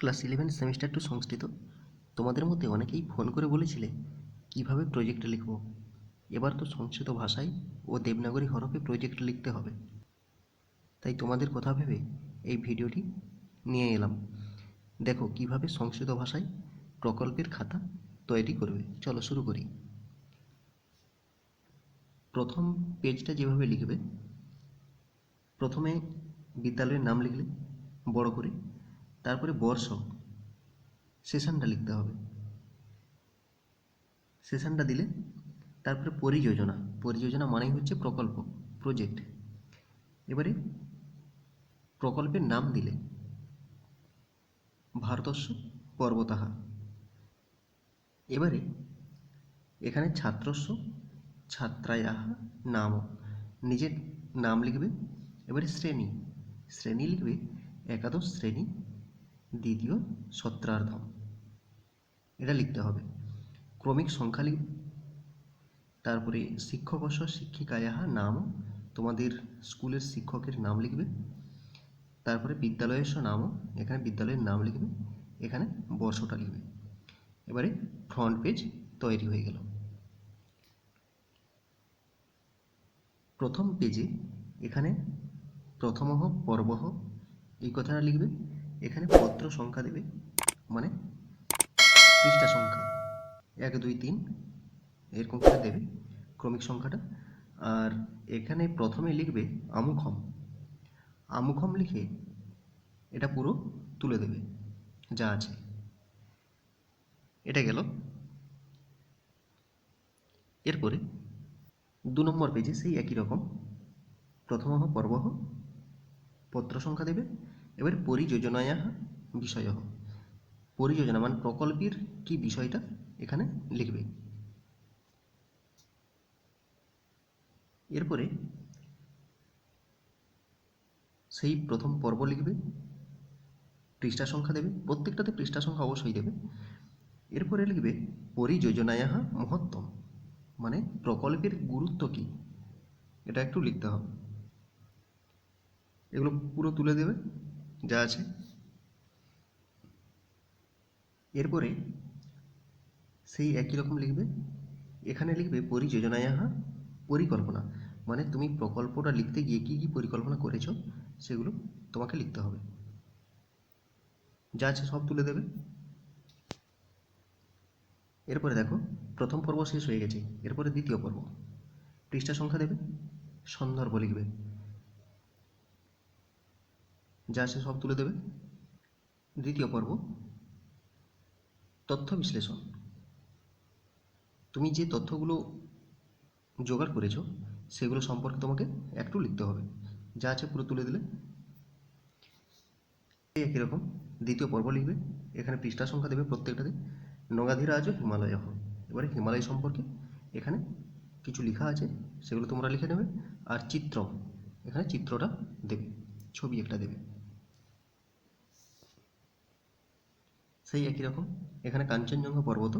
Class eleven semester two Sanskrit তোমাদের মধ্যে অনেকেই ফোন করে বলেছিলে, কীভাবে প্রজেক্ট লিখব? এবার তো সংস্কৃত ভাষায় ও দেবনাগরী হরফে প্রজেক্ট লিখতে হবে। তাই তোমাদের কথা ভেবে এই ভিডিওটি নিয়ে এলাম। দেখো কীভাবে সংস্কৃত ভাষায় প্রকল্পের খাতা তৈরি করবে। চলো শুরু করি। প্রথম পেজটা যেভাবে লিখবে, প্রথমে বিদ্যালয়ের নাম লিখলে, বড় করে তারপরে বর্ষ সেশনটা লিখতে হবে। সেশনটা দিলে তারপরে পরিযোজনা। পরিযোজনা মানেই হচ্ছে প্রকল্প প্রজেক্ট এবারে প্রকল্পের নাম দিলে ভারতস্য পর্বতাহা। এবারে এখানে ছাত্রস্য ছাত্রায়াহা নাম। নিজের নাম লিখবে। এবারে শ্রেণি। শ্রেণি লিখবে একাদশ শ্রেণি। দ্বিতীয় সত্রার্ধম এটা লিখতে হবে। ক্রমিক সংখ্যা লিখবে তারপরে শিক্ষকস্য শিক্ষিকায়াহা নাম তোমাদের স্কুলের শিক্ষকের নাম লিখবে। তারপরে বিদ্যালয়ের নামও এখানে বিদ্যালয়ের নাম লিখবে, এখানে বর্ষটা লিখবে। এবারে ফ্রন্ট পেজ তৈরি হয়ে গেল। প্রথম পেজে এখানে প্রথমহ পর্বহ এই কথাটা লিখবে। এখানে পত্র সংখ্যা দেবে মানে পৃষ্ঠা সংখ্যা। এক, দুই, তিন, এরকম করে দেবে ক্রমিক সংখ্যাটা। আর এখানে প্রথমে লিখবে আমুখম। আমুখম লিখে এটা পুরো তুলে দেবে, যা আছে। এটা গেল। এরপরে দু নম্বর পেজে সেই একই রকম। প্রথমহ, পর্বহ, পত্র সংখ্যা দেবে। এবার পরিযোজনায়া বিষয়। পরিযোজনা মানে প্রকল্পের কি বিষয়টা এখানে লিখবে। এরপরে সেই প্রথম পর্ব লিখবে, পৃষ্ঠা সংখ্যা দেবে, প্রত্যেকটাতে পৃষ্ঠা সংখ্যা অবশ্যই দেবে। এরপরে লিখবে পরিযোজনায়া মহত্তম মানে প্রকল্পের গুরুত্ব কি, এটা একটু লিখতে হবে। এগুলো পুরো তুলে দেবে। যা আছে। এরপরে সেই একই রকম লিখবে। এখানে লিখবে পরিযোজনায়াহা পরিকল্পনা। মানে তুমি প্রকল্পটা লিখতে গিয়ে কী কী পরিকল্পনা করেছ, সেগুলো তোমাকে লিখতে হবে। যা আছে সব তুলে দেবে। এরপরে দেখো, প্রথম পর্ব শেষ হয়ে গেছে। এরপরে দ্বিতীয় পর্ব। পৃষ্ঠা সংখ্যা দেবে, সন্দর্ভ লিখবে। যা আছে সব তুলে দেবে। দ্বিতীয় পর্ব, তথ্য বিশ্লেষণ। তুমি যে তথ্যগুলো জোগাড় করেছ, সেগুলো সম্পর্কে তোমাকে একটু লিখতে হবে। যা আছে পুরো তুলে দিলে। একই রকম, দ্বিতীয় পর্ব লিখবে। এখানে পৃষ্ঠা সংখ্যা দেবে প্রত্যেকটাতে। নগাধিরাজ হিমালয় এবারে হিমালয় সম্পর্কে এখানে কিছু লেখা আছে, সেগুলো তোমরা লিখে নেবে। আর চিত্র, এখানে চিত্রটা দেবে, ছবি একটা দেবে। সেই একই রকম। এখানে কাঞ্চনজঙ্ঘা পর্বত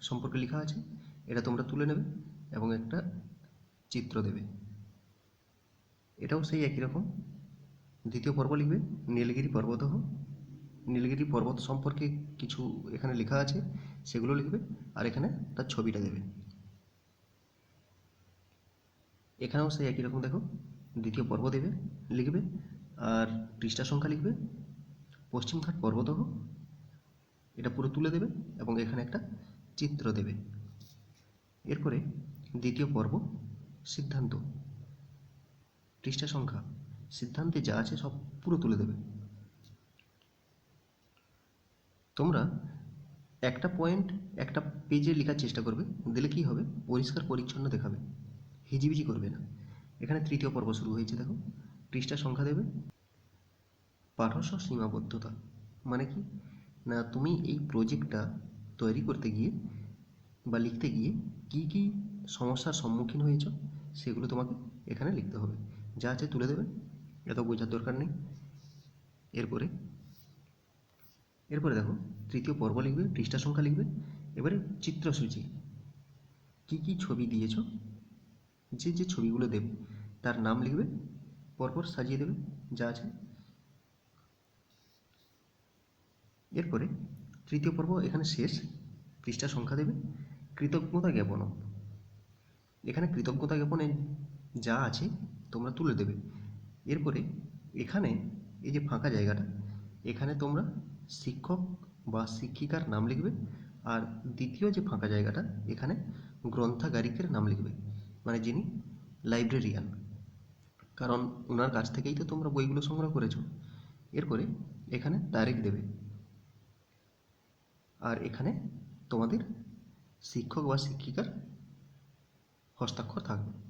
সম্পর্কে লেখা আছে। এটা তোমরা তুলে নেবে এবং একটা চিত্র দেবে। এটাও সেই একই রকম। দ্বিতীয় পর্ব লিখবে নীলগিরি পর্বত নীলগিরি পর্বত সম্পর্কে কিছু এখানে লেখা আছে, সেগুলো লিখবে আর এখানে তার ছবিটা দেবে। এখানেও সেই একই রকম দেখো। দ্বিতীয় পর্ব দেবে, লিখবে আর পৃষ্ঠা সংখ্যা লিখবে। পশ্চিমঘাট পর্বত এটা পুরো তুলে দেবে এবং এখানে একটা চিত্র দেবে। এরপরে দ্বিতীয় পর্ব, সিদ্ধান্ত। পৃষ্ঠা সংখ্যা, সিদ্ধান্তে যা আছে সব পুরো তুলে দেবে। তোমরা একটা পয়েন্ট একটা পেজে লেখার চেষ্টা করবে, দিলে কি হবে? পরিষ্কার পরিচ্ছন্ন দেখাবে। হিজিবিজি করবে না। এখানে তৃতীয় পর্ব শুরু হয়েছে, দেখো। পৃষ্ঠা সংখ্যা দেবে। পাঠস্য সীমাবদ্ধতা মানে কি? না, তুমি এই প্রজেক্টটা তৈরি করতে গিয়ে বা লিখতে গিয়ে কি কি সমস্যার সম্মুখীন হয়েছ, সেগুলো তোমাকে এখানে লিখতে হবে। যা আছে তুলে দেবে, এত বোঝার দরকার নেই। এরপরে এরপরে দেখো, তৃতীয় পর্ব লিখবে, পৃষ্ঠা সংখ্যা লিখবে, এবারে চিত্রসূচি। কি কি ছবি দিয়েছ, যে যে ছবিগুলো দেবে, তার নাম লিখবে, পরপর সাজিয়ে দেবে, যা আছে এরপরে তৃতীয় পর্ব এখানে শেষ। পৃষ্ঠা সংখ্যা দেবে। কৃতজ্ঞতা জ্ঞাপন এখানে কৃতজ্ঞতা জ্ঞাপনে যা আছে তোমরা তুলে দেবে। এরপরে এখানে এই যে ফাঁকা জায়গাটা, এখানে তোমরা শিক্ষক বা শিক্ষিকার নাম লিখবে আর দ্বিতীয় যে ফাঁকা জায়গাটা, এখানে গ্রন্থাগারিকের নাম লিখবে মানে যিনি লাইব্রেরিয়ান। কারণ ওনার কাছ থেকেই তো তোমরা বইগুলো সংগ্রহ করেছ। এরপরে এখানে তারিখ দেবে। আর এখানে তোমাদের শিক্ষক বা শিক্ষিকার হস্তাক্ষর থাকবে।